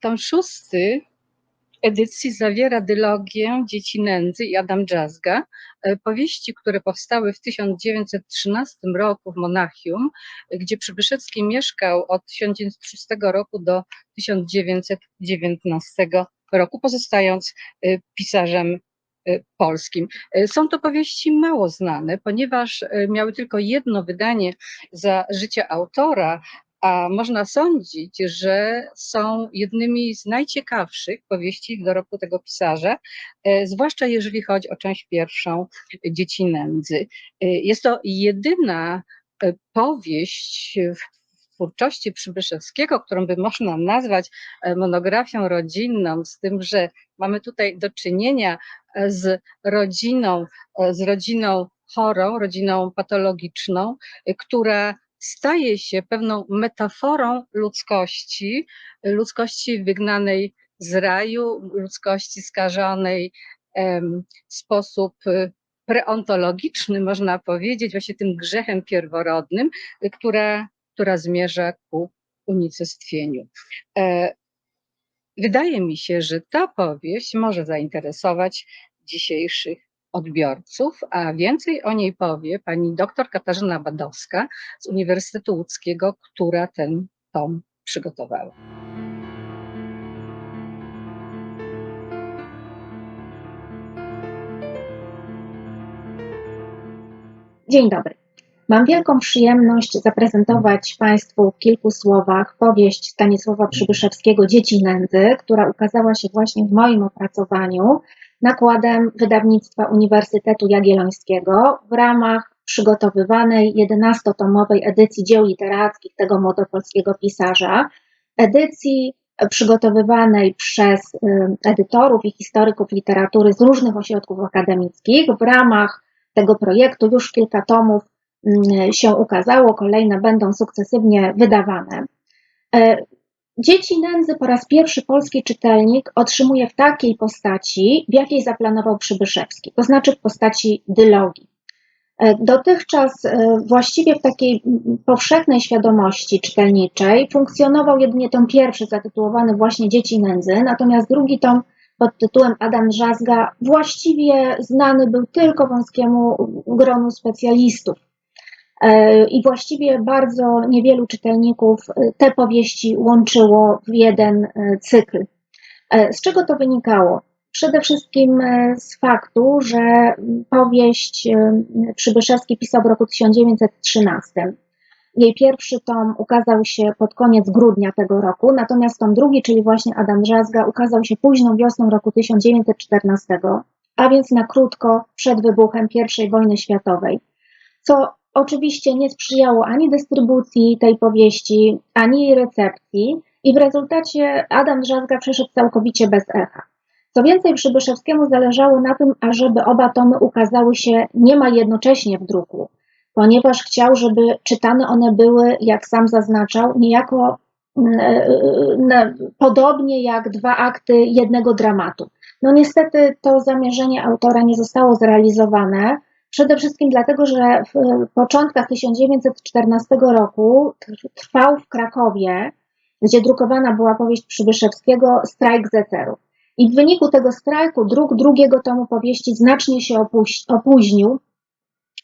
tom szósty edycji zawiera dylogię Dzieci Nędzy i Adam Dżazga, e, powieści, które powstały w 1913 roku w Monachium, gdzie Przybyszewski mieszkał od 1906 roku do 1919 roku, pozostając e, pisarzem e, polskim. Są to powieści mało znane, ponieważ miały tylko jedno wydanie za życia autora, a można sądzić, że są jednymi z najciekawszych powieści dorobku tego pisarza, e, zwłaszcza jeżeli chodzi o część pierwszą Dzieci Nędzy. E, jest to jedyna e, powieść w twórczości Przybyszewskiego, którą by można nazwać monografią rodzinną, z tym, że mamy tutaj do czynienia z rodziną, z rodziną chorą, rodziną patologiczną, która staje się pewną metaforą ludzkości, ludzkości wygnanej z raju, ludzkości skażonej w sposób y, preontologiczny, można powiedzieć, właśnie tym grzechem pierworodnym, która, która zmierza ku unicestwieniu. E, wydaje mi się, że ta powieść może zainteresować dzisiejszych odbiorców, a więcej o niej powie pani dr Katarzyna Badowska z Uniwersytetu Łódzkiego, która ten tom przygotowała. Dzień dobry. Mam wielką przyjemność zaprezentować Państwu w kilku słowach powieść Stanisława Przybyszewskiego Dzieci Nędzy, która ukazała się właśnie w moim opracowaniu nakładem wydawnictwa Uniwersytetu Jagiellońskiego w ramach przygotowywanej 11-tomowej edycji dzieł literackich tego młodopolskiego pisarza, edycji przygotowywanej przez y, edytorów i historyków literatury z różnych ośrodków akademickich. W ramach tego projektu już kilka tomów mm, się ukazało, kolejne będą sukcesywnie wydawane. Dzieci nędzy po raz pierwszy polski czytelnik otrzymuje w takiej postaci, w jakiej zaplanował Przybyszewski, to znaczy w postaci dylogii. E, dotychczas e, właściwie w takiej powszechnej świadomości czytelniczej funkcjonował jedynie tom pierwszy zatytułowany właśnie Dzieci nędzy, natomiast drugi tom pod tytułem Adam Drzazga właściwie znany był tylko wąskiemu gronu specjalistów I właściwie bardzo niewielu czytelników e, te powieści łączyło w jeden e, cykl. Z czego to wynikało? Przede wszystkim z faktu, że powieść Przybyszewski pisał w roku 1913. Jej pierwszy tom ukazał się pod koniec grudnia tego roku, natomiast tom drugi, czyli właśnie Adam Drzazga, ukazał się późną wiosną roku 1914, a więc na krótko przed wybuchem I wojny światowej, co oczywiście nie sprzyjało ani dystrybucji tej powieści, ani jej recepcji i w rezultacie Adam Drzazga przeszedł całkowicie bez echa. Co więcej, Przybyszewskiemu zależało na tym, ażeby oba tomy ukazały się niemal jednocześnie w druku, ponieważ chciał, żeby czytane one były, jak sam zaznaczał, niejako mm, e, podobnie jak dwa akty jednego dramatu. No niestety to zamierzenie autora nie zostało zrealizowane, Przede wszystkim dlatego, że w początkach 1914 roku trwał w Krakowie, gdzie drukowana była powieść Przybyszewskiego, strajk zeterów. I w wyniku tego strajku druk drugiego tomu powieści znacznie się opóźnił.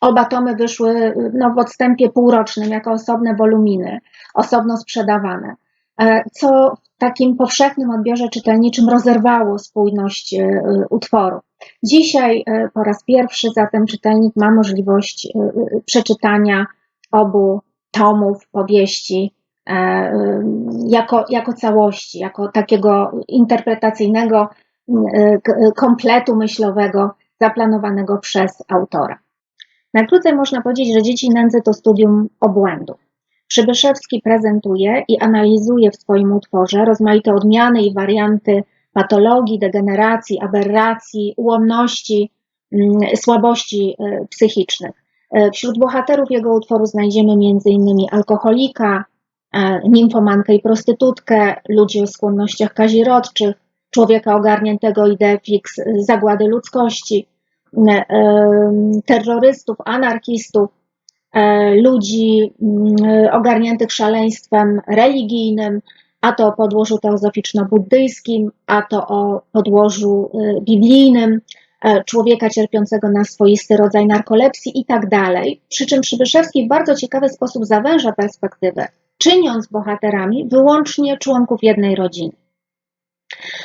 Oba tomy wyszły no, w odstępie półrocznym jako osobne woluminy, osobno sprzedawane, e, co takim powszechnym odbiorze czytelniczym rozerwało spójność e, utworu. Dzisiaj e, po raz pierwszy zatem czytelnik ma możliwość e, przeczytania obu tomów powieści jako, jako całości, jako takiego interpretacyjnego kompletu myślowego zaplanowanego przez autora. Najkrócej można powiedzieć, że Dzieci Nędzy to studium obłędów. Przybyszewski prezentuje i analizuje w swoim utworze rozmaite odmiany i warianty patologii, degeneracji, aberracji, ułomności, mm, słabości e, psychicznych. E, wśród bohaterów jego utworu znajdziemy m.in. alkoholika, e, nimfomankę i prostytutkę, ludzi o skłonnościach kazirodczych, człowieka ogarniętego fix zagłady ludzkości, terrorystów, anarchistów, ludzi mm, ogarniętych szaleństwem religijnym, a to o podłożu teozoficzno-buddyjskim, a to o podłożu y, biblijnym, e, człowieka cierpiącego na swoisty rodzaj narkolepsji i tak dalej. Przy czym Przybyszewski w bardzo ciekawy sposób zawęża perspektywę, czyniąc bohaterami wyłącznie członków jednej rodziny.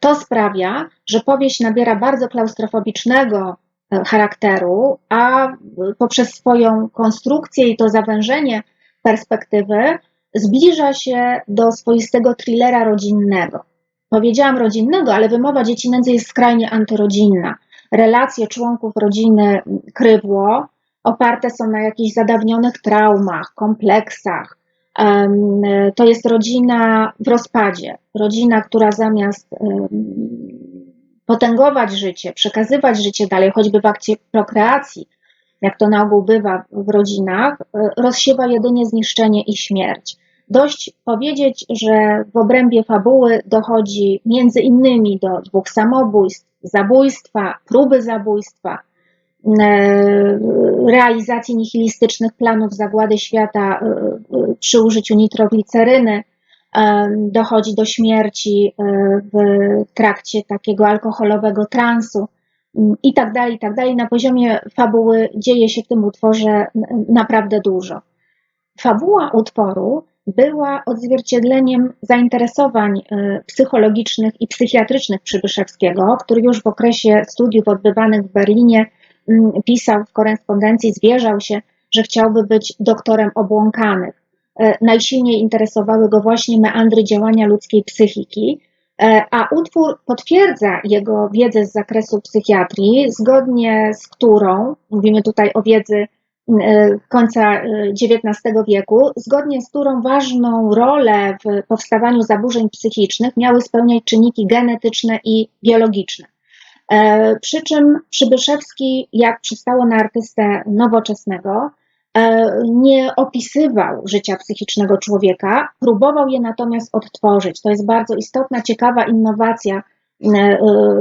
To sprawia, że powieść nabiera bardzo klaustrofobicznego e, charakteru, a poprzez swoją konstrukcję i to zawężenie perspektywy zbliża się do swoistego thrillera rodzinnego. Powiedziałam rodzinnego, ale wymowa dzieci nędzy jest skrajnie antyrodzinna. Relacje członków rodziny krywło oparte są na jakichś zadawnionych traumach, kompleksach. To jest rodzina w rozpadzie. Rodzina, która zamiast potęgować życie, przekazywać życie dalej, choćby w akcie prokreacji, jak to na ogół bywa w rodzinach, rozsiewa jedynie zniszczenie i śmierć. Dość powiedzieć, że w obrębie fabuły dochodzi między innymi do dwóch samobójstw, zabójstwa, próby zabójstwa, e, realizacji nihilistycznych planów zagłady świata e, e, przy użyciu nitrogliceryny, dochodzi do śmierci w trakcie takiego alkoholowego transu i tak dalej, i tak dalej. Na poziomie fabuły dzieje się w tym utworze naprawdę dużo. Fabuła utworu była odzwierciedleniem zainteresowań y, psychologicznych i psychiatrycznych Przybyszewskiego, który już w okresie studiów odbywanych w Berlinie mm, pisał w korespondencji, zwierzał się, że chciałby być doktorem obłąkanych. Y, najsilniej interesowały go właśnie meandry działania ludzkiej psychiki, y, a utwór potwierdza jego wiedzę z zakresu psychiatrii, zgodnie z którą, mówimy tutaj o wiedzy E, końca XIX e, wieku, zgodnie z którą ważną rolę w powstawaniu zaburzeń psychicznych miały spełniać czynniki genetyczne i biologiczne. E, przy czym Przybyszewski, jak przystało na artystę nowoczesnego, nie opisywał życia psychicznego człowieka, próbował je natomiast odtworzyć. To jest bardzo istotna, ciekawa innowacja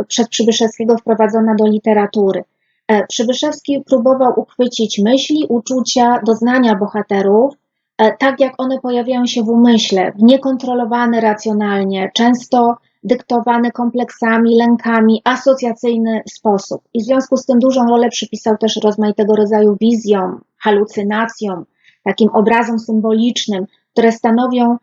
przez Przybyszewskiego wprowadzona do literatury. E, Przybyszewski próbował uchwycić myśli, uczucia, doznania bohaterów, e, tak jak one pojawiają się w umyśle, w niekontrolowany racjonalnie, często dyktowany kompleksami, lękami, asocjacyjny sposób. I w związku z tym dużą rolę przypisał też rozmaitego rodzaju wizjom, halucynacjom, takim obrazom symbolicznym, które stanowią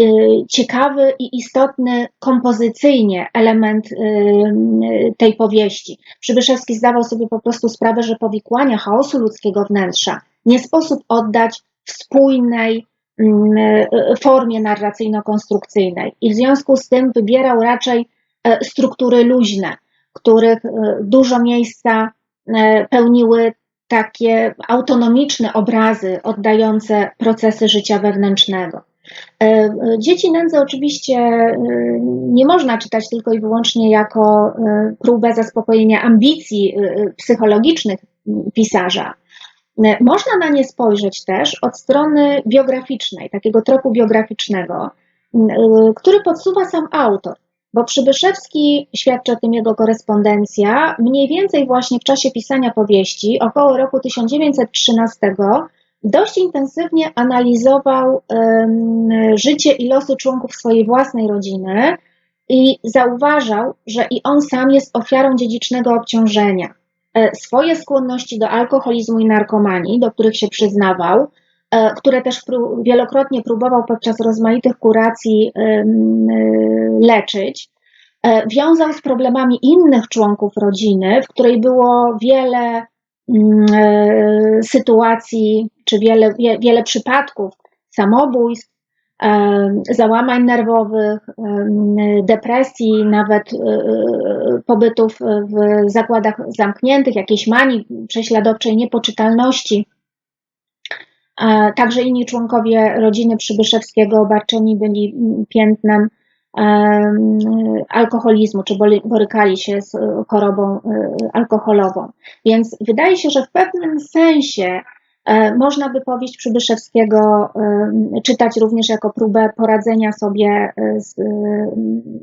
Y, ciekawy i istotny kompozycyjnie element y, y, tej powieści. Przybyszewski zdawał sobie po prostu sprawę, że powikłania chaosu ludzkiego wnętrza nie sposób oddać w spójnej formie narracyjno-konstrukcyjnej i w związku z tym wybierał raczej e, struktury luźne, których e, dużo miejsca e, pełniły takie autonomiczne obrazy oddające procesy życia wewnętrznego. E, dzieci nędzy oczywiście e, nie można czytać tylko i wyłącznie jako e, próbę zaspokojenia ambicji psychologicznych pisarza. Można na nie spojrzeć też od strony biograficznej, takiego tropu biograficznego, który podsuwa sam autor. Bo Przybyszewski, świadczy o tym jego korespondencja, mniej więcej właśnie w czasie pisania powieści, około roku 1913, dość intensywnie analizował um, życie i losy członków swojej własnej rodziny i zauważał, że i on sam jest ofiarą dziedzicznego obciążenia. E, swoje skłonności do alkoholizmu i narkomanii, do których się przyznawał, które też wielokrotnie próbował podczas rozmaitych kuracji e, leczyć, wiązał z problemami innych członków rodziny, w której było wiele e, sytuacji, czy wiele, wiele przypadków samobójstw, e, załamań nerwowych, e, depresji, nawet pobytów w zakładach zamkniętych, jakiejś manii prześladowczej, niepoczytalności. Także inni członkowie rodziny Przybyszewskiego obarczeni byli piętnem alkoholizmu, czy borykali się z e, chorobą e, alkoholową. Więc wydaje się, że w pewnym sensie e, można by powieść Przybyszewskiego czytać również jako próbę poradzenia sobie z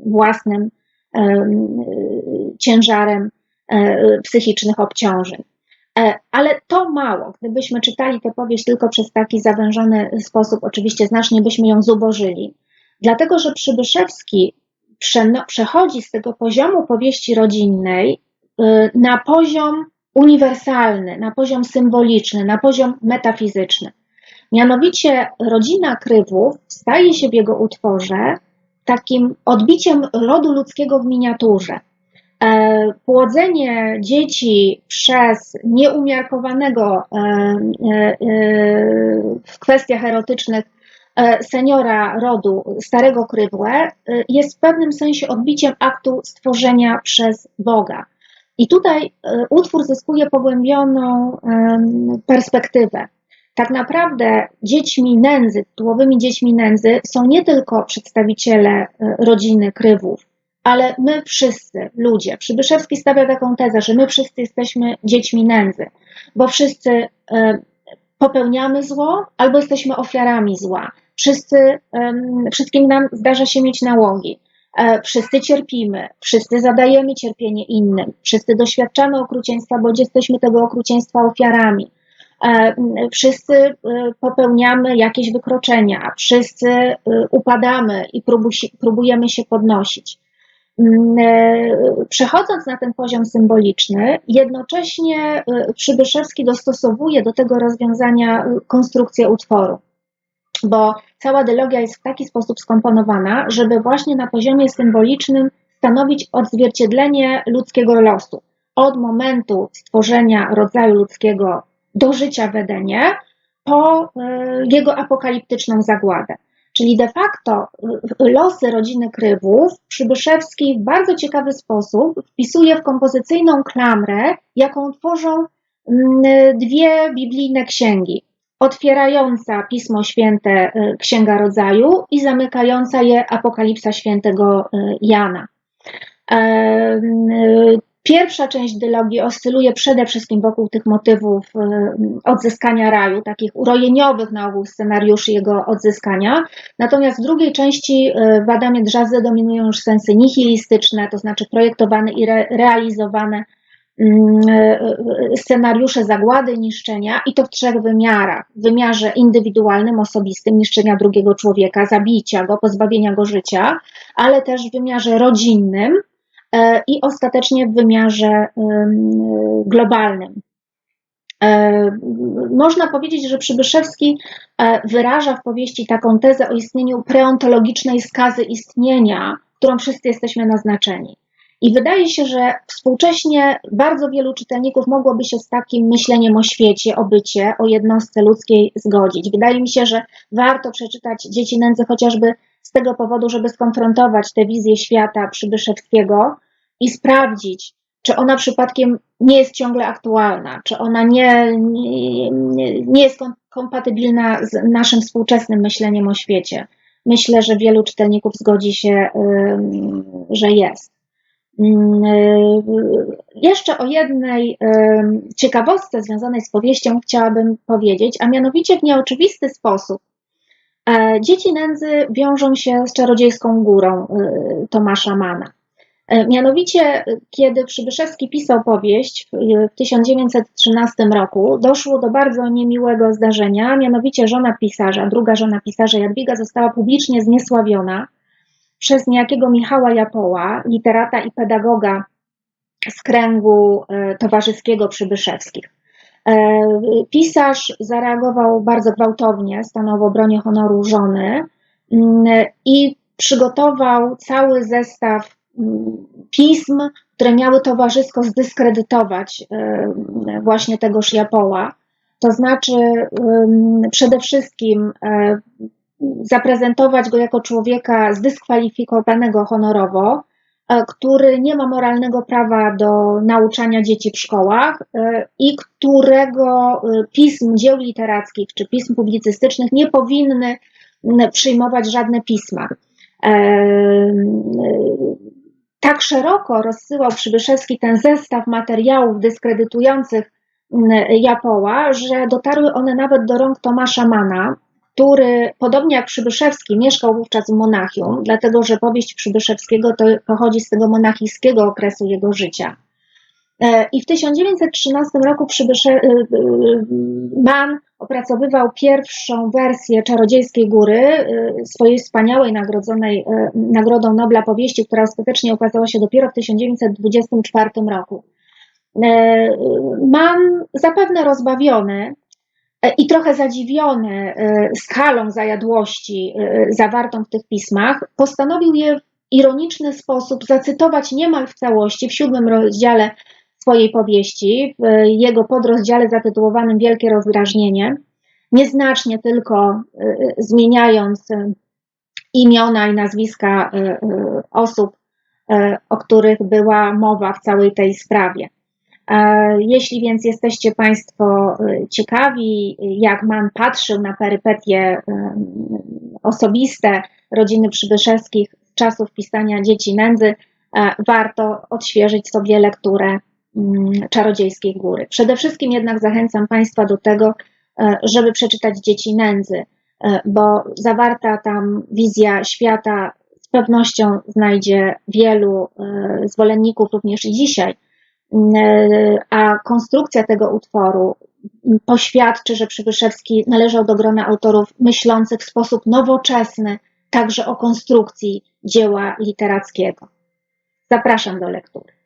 własnym ciężarem psychicznych obciążeń. Ale to mało. Gdybyśmy czytali tę powieść tylko przez taki zawężony sposób, oczywiście znacznie byśmy ją zubożyli. Dlatego, że Przybyszewski przechodzi z tego poziomu powieści rodzinnej y, na poziom uniwersalny, na poziom symboliczny, na poziom metafizyczny. Mianowicie rodzina Krywów staje się w jego utworze takim odbiciem rodu ludzkiego w miniaturze. E, Płodzenie dzieci przez nieumiarkowanego e, e, w kwestiach erotycznych seniora rodu Starego Krywłę jest w pewnym sensie odbiciem aktu stworzenia przez Boga. I tutaj utwór zyskuje pogłębioną perspektywę. Tak naprawdę dziećmi nędzy, tytułowymi dziećmi nędzy są nie tylko przedstawiciele rodziny Krywów, ale my wszyscy, ludzie. Przybyszewski stawia taką tezę, że my wszyscy jesteśmy dziećmi nędzy, bo wszyscy e, popełniamy zło albo jesteśmy ofiarami zła. Wszyscy, wszystkim nam zdarza się mieć nałogi. E, Wszyscy cierpimy, wszyscy zadajemy cierpienie innym, wszyscy doświadczamy okrucieństwa, bądź jesteśmy tego okrucieństwa ofiarami. E, Wszyscy popełniamy jakieś wykroczenia, wszyscy upadamy i próbujemy się podnosić. Mm, e, Przechodząc na ten poziom symboliczny, jednocześnie e, Przybyszewski dostosowuje do tego rozwiązania e, konstrukcję utworu, bo cała dylogia jest w taki sposób skomponowana, żeby właśnie na poziomie symbolicznym stanowić odzwierciedlenie ludzkiego losu. Od momentu stworzenia rodzaju ludzkiego do życia w Edenie, po jego apokaliptyczną zagładę. Czyli de facto y, losy rodziny Krywów Przybyszewski w bardzo ciekawy sposób wpisuje w kompozycyjną klamrę, jaką tworzą mm, dwie biblijne księgi. Otwierająca Pismo Święte y, Księga Rodzaju i zamykająca je Apokalipsa Świętego y, Jana. Pierwsza część dylogii oscyluje przede wszystkim wokół tych motywów y, odzyskania raju, takich urojeniowych na ogół scenariuszy jego odzyskania. Natomiast w drugiej części y, w Adamie Drzazze dominują już sensy nihilistyczne, to znaczy projektowane i re, realizowane mm, y, scenariusze zagłady, niszczenia i to w trzech wymiarach. W wymiarze indywidualnym, osobistym, niszczenia drugiego człowieka, zabicia go, pozbawienia go życia, ale też w wymiarze rodzinnym, i ostatecznie w wymiarze ym, globalnym. E, Można powiedzieć, że Przybyszewski e, wyraża w powieści taką tezę o istnieniu preontologicznej skazy istnienia, którą wszyscy jesteśmy naznaczeni. I wydaje się, że współcześnie bardzo wielu czytelników mogłoby się z takim myśleniem o świecie, o bycie, o jednostce ludzkiej zgodzić. Wydaje mi się, że warto przeczytać Dzieci Nędzy chociażby z tego powodu, żeby skonfrontować tę wizję świata Przybyszewskiego i sprawdzić, czy ona przypadkiem nie jest ciągle aktualna, czy ona nie, nie, nie jest kom- kompatybilna z naszym współczesnym myśleniem o świecie. Myślę, że wielu czytelników zgodzi się, że jest. Y, Jeszcze o jednej ciekawostce związanej z powieścią chciałabym powiedzieć, a mianowicie w nieoczywisty sposób dzieci nędzy wiążą się z czarodziejską górą y, Tomasza Mana. E, Mianowicie, kiedy Przybyszewski pisał powieść w w 1913 roku, doszło do bardzo niemiłego zdarzenia, mianowicie żona pisarza, druga żona pisarza Jadwiga została publicznie zniesławiona przez niejakiego Michała Japoła, literata i pedagoga z kręgu e, towarzyskiego Przybyszewskich. E, Pisarz zareagował bardzo gwałtownie, stanął w obronie honoru żony mm, i przygotował cały zestaw mm, pism, które miały towarzysko zdyskredytować e, właśnie tegoż Japoła. To znaczy przede wszystkim e, zaprezentować go jako człowieka zdyskwalifikowanego honorowo, który nie ma moralnego prawa do nauczania dzieci w szkołach e, i którego e, pism dzieł literackich czy pism publicystycznych nie powinny przyjmować żadne pisma. E, e, Tak szeroko rozsyłał Przybyszewski ten zestaw materiałów dyskredytujących Japoła, że dotarły one nawet do rąk Tomasza Mana, który, podobnie jak Przybyszewski, mieszkał wówczas w Monachium, dlatego że powieść Przybyszewskiego to pochodzi z tego monachijskiego okresu jego życia. E, I w 1913 roku przybysze, e, e, Mann opracowywał pierwszą wersję Czarodziejskiej Góry, swojej wspaniałej nagrodzonej Nagrodą Nobla powieści, która ostatecznie ukazała się dopiero w 1924 roku. Mann zapewne rozbawiony i trochę zadziwiony e, skalą zajadłości e, zawartą w tych pismach, postanowił je w ironiczny sposób zacytować niemal w całości w siódmym rozdziale swojej powieści, w jego podrozdziale zatytułowanym Wielkie Rozdrażnienie, nieznacznie tylko e, zmieniając e, imiona i nazwiska e, e, osób, e, o których była mowa w całej tej sprawie. E, Jeśli więc jesteście Państwo e, ciekawi, jak Mann patrzył na perypetie e, osobiste rodziny Przybyszewskich z czasów pisania Dzieci Nędzy, warto odświeżyć sobie lekturę mm, Czarodziejskiej Góry. Przede wszystkim jednak zachęcam Państwa do tego, żeby przeczytać Dzieci Nędzy, bo zawarta tam wizja świata z pewnością znajdzie wielu zwolenników również i dzisiaj a konstrukcja tego utworu poświadczy, że Przybyszewski należał do grona autorów myślących w sposób nowoczesny także o konstrukcji dzieła literackiego. Zapraszam do lektury.